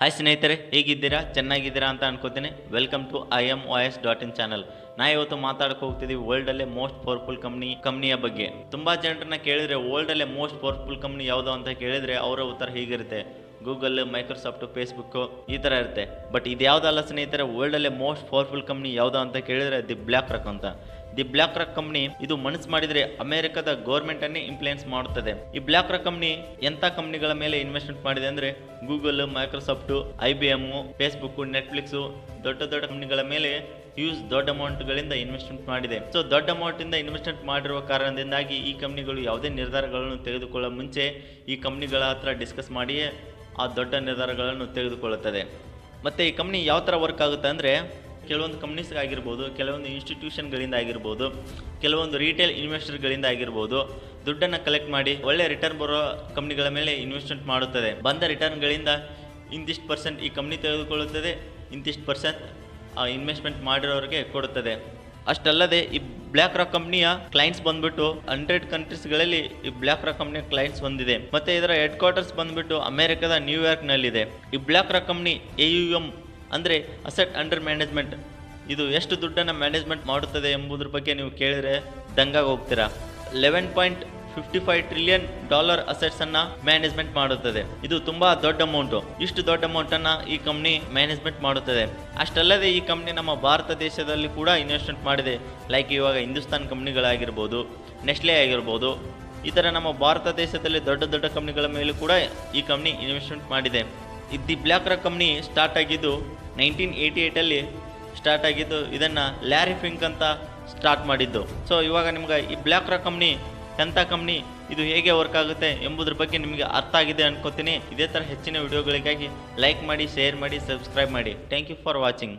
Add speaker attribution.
Speaker 1: Hi ಸ್ನೇಹಿತರೆ, ಹೇಗಿದ್ದೀರಾ? ಚೆನ್ನಾಗಿದ್ದೀರಾ ಅಂತ ಅನ್ಕೋತೀನಿ. Welcome to I M O S dot in channel ನಾ ಇವತ್ತು ಮಾತಾಡಕ್ಕೆ ಹೋಗ್ತಿದ್ದೀವಿ ವರ್ಲ್ಡ್ ಅಲ್ಲೇ ಮೋಸ್ಟ್ ಪವರ್ಫುಲ್ ಕಂಪ್ನಿ ಕಂಪ್ನಿಯ ಬಗ್ಗೆ. ತುಂಬಾ ಜನರನ್ನ ಕೇಳಿದ್ರೆ ವರ್ಲ್ಡ್ ಅಲ್ಲೇ ಮೋಸ್ಟ್ ಪವರ್ಫುಲ್ ಕಂಪ್ನಿ ಯಾವುದು ಅಂತ ಕೇಳಿದ್ರೆ ಅವರ ಉತ್ತರ ಹೀಗಿರುತ್ತೆ. ಗೂಗಲ್ ಮೈಕ್ರೋಸಾಫ್ಟ್ ಫೇಸ್ಬುಕ್ ಈ ತರ ಇರುತ್ತೆ. ಬಟ್ ಇದು ಯಾವ್ದಲ್ಲ ಸ್ನೇಹಿತರೆ ವರ್ಲ್ಡ್ ಅಲ್ಲೇ ಮೋಸ್ಟ್ ಪವರ್ಫುಲ್ ಕಂಪ್ನಿ ಯಾವ್ದು ಅಂತ ಕೇಳಿದ್ರೆ ದಿ ಬ್ಲ್ಯಾಕ್ ರಕ್ ಅಂತ. ದಿ ಬ್ಲ್ಯಾಕ್ ರಕ್ ಕಂಪ್ನಿ ಇದು ಮನಸ್ಸು ಮಾಡಿದ್ರೆ ಅಮೆರಿಕದ ಗೌರ್ಮೆಂಟ್ ಅನ್ನೇ ಇನ್ಫ್ಲೂಯೆನ್ಸ್ ಮಾಡುತ್ತದೆ. ಈ ಬ್ಲ್ಯಾಕ್ ರಕ್ ಕಂಪ್ನಿ ಎಂತ ಕಂಪ್ನಿಗಳ ಮೇಲೆ ಇನ್ವೆಸ್ಟ್ಮೆಂಟ್ ಮಾಡಿದೆ ಅಂದ್ರೆ Google Microsoft, I B M Facebook Netflix ದೊಡ್ಡ ದೊಡ್ಡ ಕಂಪ್ನಿಗಳ ಮೇಲೆ ಯೂಸ್ ದೊಡ್ಡ ಅಮೌಂಟ್ ಗಳಿಂದ ಇನ್ವೆಸ್ಟ್ಮೆಂಟ್ ಮಾಡಿದೆ. ಸೊ ದೊಡ್ಡ ಅಮೌಂಟ್ ಇಂದ ಇನ್ವೆಸ್ಟ್ಮೆಂಟ್ ಮಾಡಿರುವ ಕಾರಣದಿಂದಾಗಿ ಈ ಕಂಪ್ನಿಗಳು ಯಾವುದೇ ನಿರ್ಧಾರಗಳನ್ನು ತೆಗೆದುಕೊಳ್ಳೋ ಮುಂಚೆ ಈ ಕಂಪ್ನಿಗಳ ಹತ್ರ ಡಿಸ್ಕಸ್ ಮಾಡಿಯೇ ಆ ದೊಡ್ಡ ನಿರ್ಧಾರಗಳನ್ನು ತೆಗೆದುಕೊಳ್ಳುತ್ತದೆ. ಮತ್ತು ಈ ಕಂಪ್ನಿ ಯಾವ ಥರ ವರ್ಕ್ ಆಗುತ್ತೆ ಅಂದರೆ, ಕೆಲವೊಂದು ಕಂಪ್ನೀಸ್ಗಾಗಿರ್ಬೋದು ಕೆಲವೊಂದು ಇನ್ಸ್ಟಿಟ್ಯೂಷನ್ಗಳಿಂದ ಆಗಿರ್ಬೋದು, ಕೆಲವೊಂದು ರೀಟೇಲ್ ಇನ್ವೆಸ್ಟರ್ಗಳಿಂದ ಆಗಿರ್ಬೋದು, ದುಡ್ಡನ್ನು ಕಲೆಕ್ಟ್ ಮಾಡಿ ಒಳ್ಳೆ ರಿಟರ್ನ್ ಬರೋ ಕಂಪ್ನಿಗಳ ಮೇಲೆ ಇನ್ವೆಸ್ಟ್ಮೆಂಟ್ ಮಾಡುತ್ತದೆ. ಬಂದ ರಿಟರ್ನ್ಗಳಿಂದ ಇಂತಿಷ್ಟು ಪರ್ಸೆಂಟ್ ಈ ಕಂಪ್ನಿ ತೆಗೆದುಕೊಳ್ಳುತ್ತದೆ ಇಂತಿಷ್ಟು ಪರ್ಸೆಂಟ್ ಆ ಇನ್ವೆಸ್ಟ್ಮೆಂಟ್ ಮಾಡಿರೋರಿಗೆ ಕೊಡುತ್ತದೆ. ಅಷ್ಟಲ್ಲದೆ ಈ ಬ್ಲ್ಯಾಕ್ ರಾಕ್ ಕಂಪ್ನಿಯ ಕ್ಲೈಂಟ್ಸ್ ಬಂದ್ಬಿಟ್ಟು ಹಂಡ್ರೆಡ್ ಕಂಟ್ರೀಸ್ಗಳಲ್ಲಿ ಈ ಬ್ಲ್ಯಾಕ್ ರಾಕ್ ಕಂಪ್ನಿಯ ಕ್ಲೈಂಟ್ಸ್ ಬಂದಿದೆ. ಮತ್ತೆ ಇದರ ಹೆಡ್ ಕ್ವಾರ್ಟರ್ಸ್ ಬಂದ್ಬಿಟ್ಟು ಅಮೆರಿಕದ ನ್ಯೂಯಾರ್ಕ್ನಲ್ಲಿದೆ ಈ BlackRock company A U M ಅಂದರೆ ಅಸೆಟ್ ಅಂಡರ್ ಮ್ಯಾನೇಜ್ಮೆಂಟ್ ಇದು ಎಷ್ಟು ದುಡ್ಡನ್ನು ಮ್ಯಾನೇಜ್ಮೆಂಟ್ ಮಾಡುತ್ತದೆ ಎಂಬುದ್ರ ಬಗ್ಗೆ ನೀವು ಕೇಳಿದರೆ ದಂಗಾಗಿ ಹೋಗ್ತೀರಾ eleven point fifty five trillion dollar assets ಅನ್ನ ಮ್ಯಾನೇಜ್ಮೆಂಟ್ ಮಾಡುತ್ತದೆ. ಇದು ತುಂಬಾ ದೊಡ್ಡ ಅಮೌಂಟ್ ಇಷ್ಟು ದೊಡ್ಡ ಅಮೌಂಟ್ ಅನ್ನ ಈ ಕಂಪ್ನಿ ಮ್ಯಾನೇಜ್ಮೆಂಟ್ ಮಾಡುತ್ತದೆ. ಅಷ್ಟಲ್ಲದೆ ಈ ಕಂಪ್ನಿ ನಮ್ಮ ಭಾರತ ದೇಶದಲ್ಲಿ ಕೂಡ ಇನ್ವೆಸ್ಟ್ಮೆಂಟ್ ಮಾಡಿದೆ. ಲೈಕ್ ಇವಾಗ ಹಿಂದೂಸ್ತಾನ್ ಕಂಪ್ನಿಗಳಾಗಿರ್ಬೋದು ನೆಸ್ಲೆ ಆಗಿರ್ಬೋದು, ಈ ಥರ ನಮ್ಮ ಭಾರತ ದೇಶದಲ್ಲಿ ದೊಡ್ಡ ದೊಡ್ಡ ಕಂಪ್ನಿಗಳ ಮೇಲೂ ಕೂಡ ಈ ಕಂಪ್ನಿ ಇನ್ವೆಸ್ಟ್ಮೆಂಟ್ ಮಾಡಿದೆ. The BlackRock company start ಆಗಿದ್ದು ನೈನ್ಟೀನ್ ಏಯ್ಟಿ ಏಯ್ಟಲ್ಲಿ ಸ್ಟಾರ್ಟ್ ಆಗಿದ್ದು ಇದನ್ನು ಲ್ಯಾರಿ ಫಿಂಕ್ ಅಂತ ಸ್ಟಾರ್ಟ್ ಮಾಡಿದ್ದು. ಸೊ ಇವಾಗ ನಿಮ್ಗೆ ಈ ಬ್ಲ್ಯಾಕ್ ರಾಕ್ ಕಂಪ್ನಿ ಎಂಥ ಕಂಪ್ನಿ, ಇದು ಹೇಗೆ ವರ್ಕ್ ಆಗುತ್ತೆ ಎಂಬುದ್ರ ಬಗ್ಗೆ ನಿಮಗೆ ಅರ್ಥ ಆಗಿದೆ ಅನ್ಕೋತೀನಿ. ಇದೇ ಥರ ಹೆಚ್ಚಿನ ವಿಡಿಯೋಗಳಿಗಾಗಿ ಲೈಕ್ ಮಾಡಿ ಶೇರ್ ಮಾಡಿ ಸಬ್ಸ್ಕ್ರೈಬ್ ಮಾಡಿ. Thank you for watching